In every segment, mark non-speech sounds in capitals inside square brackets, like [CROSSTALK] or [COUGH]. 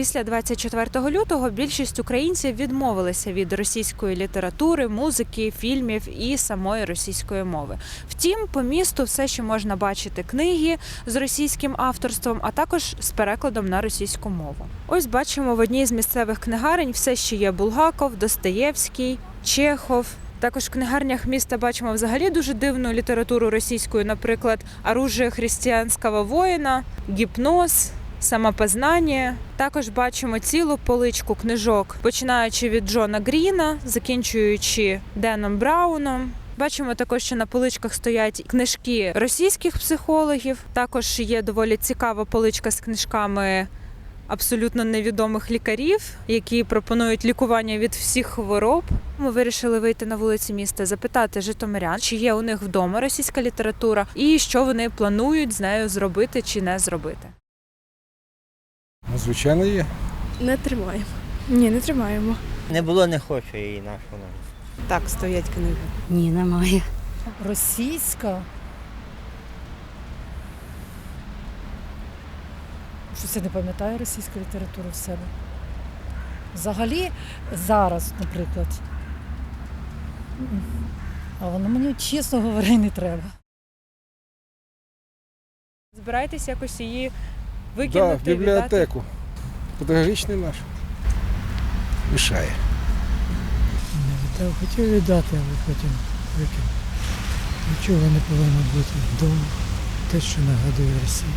Після 24 лютого більшість українців відмовилися від російської літератури, музики, фільмів і самої російської мови. Втім, по місту все ще можна бачити книги з російським авторством, а також з перекладом на російську мову. Ось бачимо в одній з місцевих книгарень все ще є Булгаков, Достоєвський, Чехов. Також в книгарнях міста бачимо взагалі дуже дивну літературу російською, наприклад, оружие християнського воїна, гіпноз. Самопознання. Також бачимо цілу поличку книжок, починаючи від Джона Гріна, закінчуючи Деном Брауном. Бачимо також, що на поличках стоять книжки російських психологів. Також є доволі цікава поличка з книжками абсолютно невідомих лікарів, які пропонують лікування від всіх хвороб. Ми вирішили вийти на вулиці міста, запитати житомирян, чи є у них вдома російська література, і що вони планують з нею зробити чи не зробити. Ну, Звичайно, є. Не тримаємо. Ні, не тримаємо. Не було, не хочу її нашу. Так, стоять книги. Ні, немає. Російська. Щось я не пам'ятаю російську літературу в себе. Взагалі, зараз, наприклад. А воно мені, чесно говоря, не треба. Збираєтесь якось її Да, в бібліотеку. Педагогічний наш. Мішає. Та хотів віддати, але потім викинув. Нічого не повинно бути вдома. Те, що нагадує Росію.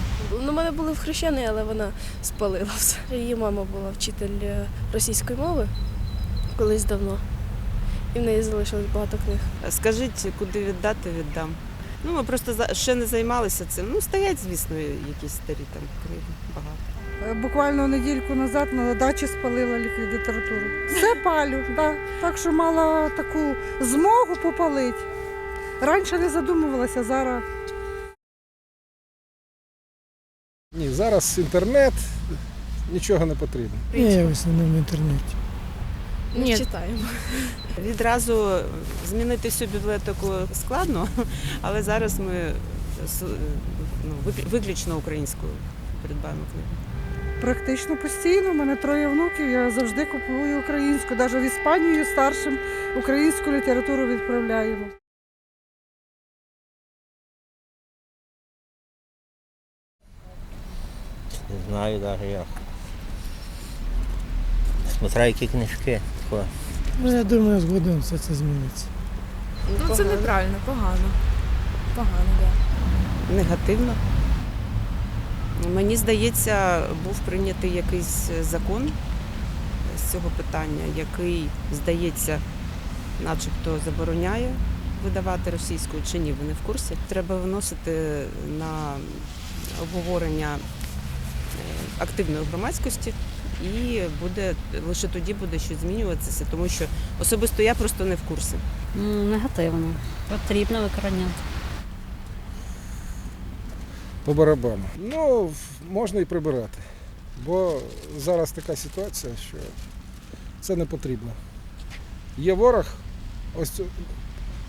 Ну, у мене були в хрещені, але вона спалила все. Її мама була вчитель е, російської мови колись давно. І в неї залишилось багато книг. Скажіть, куди віддати, віддам. Ну, ми просто ще не займалися цим. Ну, стоять, звісно, якісь старі там книги багато. Е, Буквально недільку назад на дачі спалила літературу. Все [LAUGHS] палю, да. так що мала таку змогу попалити. Раніше не задумувалася, зараз Ні, зараз інтернет, нічого не потрібно. Є в основному в інтернеті. Не Ні. читаємо. Відразу змінити всю бібліотеку складно, але зараз ми ну, виключно українською придбаємо книги. практично постійно. У мене троє внуків, я завжди купую українську, навіть в Іспанію старшим українську літературу відправляємо. Не знаю навіть як. Смотря які книжки. Тако. Ну, я думаю, згодом все це зміниться. Ну це неправильно, погано. Погано, так. Негативно. Мені здається, був прийнятий якийсь закон з цього питання, який, здається, начебто забороняє видавати російською чи ні, ви не в курсі. Треба виносити на обговорення е, активної громадськості, і буде лише тоді буде щось змінюватися, тому що особисто я просто не в курсі. Негативно. Потрібно викорення. По барабану. Ну, можна і прибирати. Бо зараз така ситуація, що це не потрібно. Є ворог, ось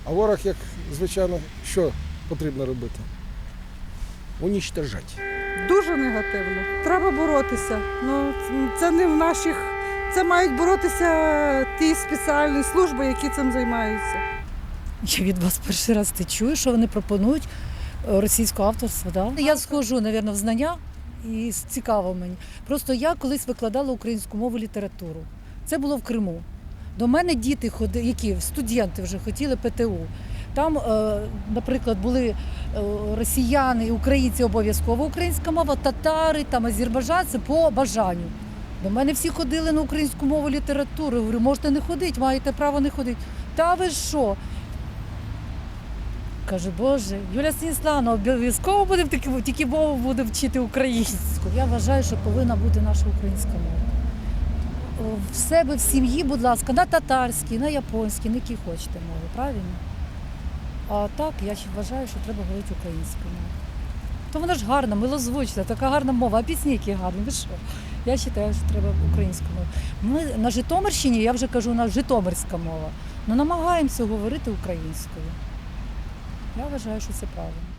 а ворог, як звичайно, що потрібно робити? Унічтожати. Дуже негативно. Треба боротися. Ну, це не в наших. Це мають боротися ті спеціальні служби, які цим займаються. Я від вас перший раз ти чую, що вони пропонують е, російського авторства. Да? Я схожу, мабуть, в знання і цікаво мені. Просто я колись викладала українську мову літературу. Це було в Криму. До мене діти ходили, які студенти вже хотіли ПТУ. Там, е, наприклад, були е, росіяни українці обов'язково українська мова, татари, там азербайджанці по бажанню. До мене всі ходили на українську мову літературу. Говорю, можете не ходити, маєте право не ходити. Та ви що? Каже, Боже, Юля Станіславна, обов'язково буде тільки, тільки мову буде вчити українську. Я вважаю, що повинна бути наша українська мова. В себе в сім'ї, будь ласка, на татарській, на японській, на які хочете мови, правильно? А так, я вважаю, що треба говорити українською мовою. То вона ж гарна, милозвучна, така гарна мова, а пісні які гарні. Ви що? Я вважаю, що треба українську мову. Ми на Житомирщині, я вже кажу, у нас Житомирська мова. Ну намагаємося говорити українською. Я вважаю, що це правильно.